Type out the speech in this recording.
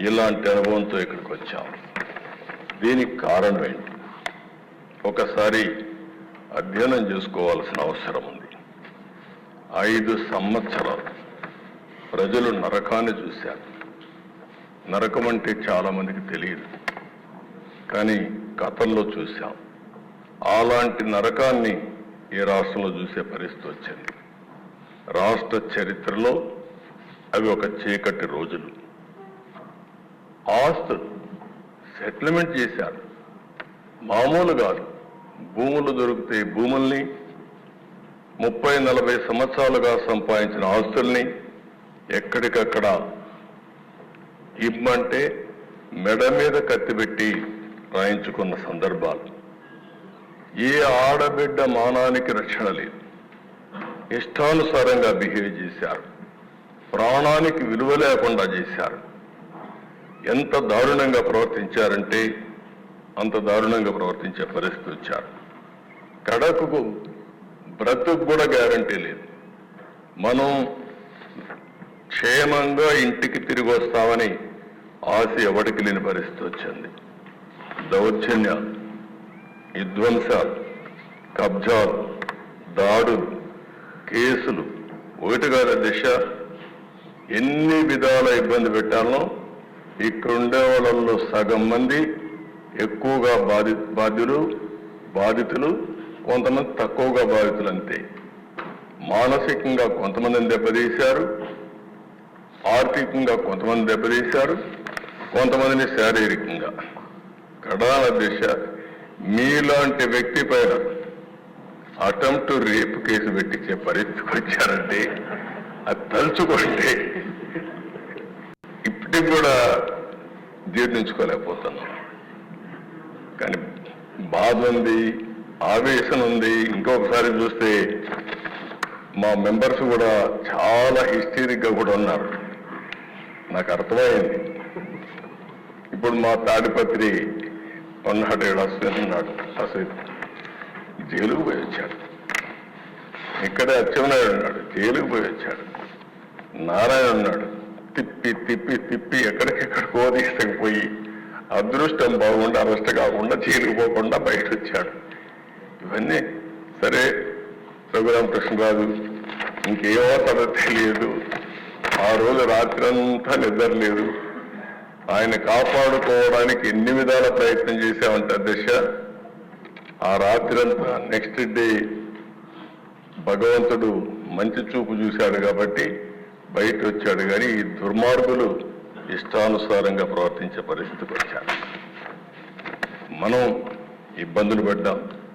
ఇలాంటి అనుభవంతో ఇక్కడికి వచ్చాం. దీనికి కారణం ఏంటి? ఒకసారి అధ్యయనం చేసుకోవాల్సిన అవసరం ఉంది. ఐదు సంవత్సరాలు ప్రజలు నరకాన్ని చూశారు. నరకం అంటే చాలామందికి తెలియదు. కానీ గతంలో చూశాం. అలాంటి నరకాన్ని ఈ రాష్ట్రంలో చూసే పరిస్థితి వచ్చింది. రాష్ట్ర చరిత్రలో అవి ఒక చీకటి రోజులు. ఆస్తులు సెటిల్మెంట్ చేశారు. మామూలు కాదు. భూములు దొరికితే భూముల్ని ముప్పై నలభై సంవత్సరాలుగా సంపాదించిన ఆస్తుల్ని ఎక్కడికక్కడ ఇమ్మంటే మెడ మీద కత్తిపెట్టి రాయించుకున్న సందర్భాలు. ఏ ఆడబిడ్డ మానానికి రక్షణ లేదు. ఇష్టానుసారంగా బిహేవ్ చేశారు. ప్రాణానికి విలువ లేకుండా చేశారు. ఎంత దారుణంగా ప్రవర్తించారంటే అంత దారుణంగా ప్రవర్తించే పరిస్థితి వచ్చారు. కడకు బ్రతుకు కూడా గ్యారంటీ లేదు. మనం క్షేమంగా ఇంటికి తిరిగి వస్తామని ఆశ ఎవడికి లేని పరిస్థితి వచ్చింది. దౌర్జన్యాలు విధ్వంసాలు కబ్జాలు దాడులు కేసులు. ఒకటి కాదు దిశ ఎన్ని విధాల ఇబ్బంది పెట్టాలో ఇక్కడ ఉండే వాళ్ళల్లో సగం మంది ఎక్కువగా బాధి బాధ్యులు బాధితులు కొంతమంది తక్కువగా బాధితులు అంతే. మానసికంగా కొంతమందిని దెబ్బతీశారు ఆర్థికంగా కొంతమంది దెబ్బతీశారు కొంతమందిని శారీరకంగా. కడాన దిశ మీలాంటి వ్యక్తి పైన అటెంప్ట్ రేపు కేసు పెట్టించే పరిస్థితికి వచ్చారంటే అది తలుచుకుంటే ఇప్పటికి కూడా జీర్ణించుకోలేకపోతున్నాం. కానీ బాధ ఉంది ఆవేశం ఉంది. ఇంకొకసారి చూస్తే మా మెంబర్స్ కూడా చాలా హిస్టరిక్గా కూడా ఉన్నారు. నాకు అర్థమైంది. ఇప్పుడు మా తాడిపత్రి ఉన్నాడు ఏడు అశ్విన్ ఉన్నాడు. అసలు జైలుకు పోయి వచ్చాడు. ఇక్కడే అచ్చెన్నాయుడు ఉన్నాడు. జైలుకు పోయి వచ్చాడు. నారాయణ ఉన్నాడు. తిప్పి తిప్పి తిప్పి ఎక్కడికెక్కడికో తీసుకుపోయి అదృష్టం బాగుండా అరెస్ట్ కాకుండా చీలిపోకుండా బయట వచ్చాడు ఇవన్నీ సరే రఘురామకృష్ణరాజు ఇంకేమవుతుందో తెలియదు. ఆ రోజు రాత్రంతా నిద్ర లేదు ఆయన కాపాడుకోవడానికి ఎన్ని విధాల ప్రయత్నం చేశామంటే దిశ? ఆ రాత్రంతా నెక్స్ట్ డే భగవంతుడు మంచి చూపు చూశాడు కాబట్టి బయట వచ్చాడు కానీ ఈ దుర్మార్గులు ఇష్టానుసారంగా ప్రవర్తించే పరిస్థితికి వచ్చారు. మనం ఇబ్బందులు పడ్డాం.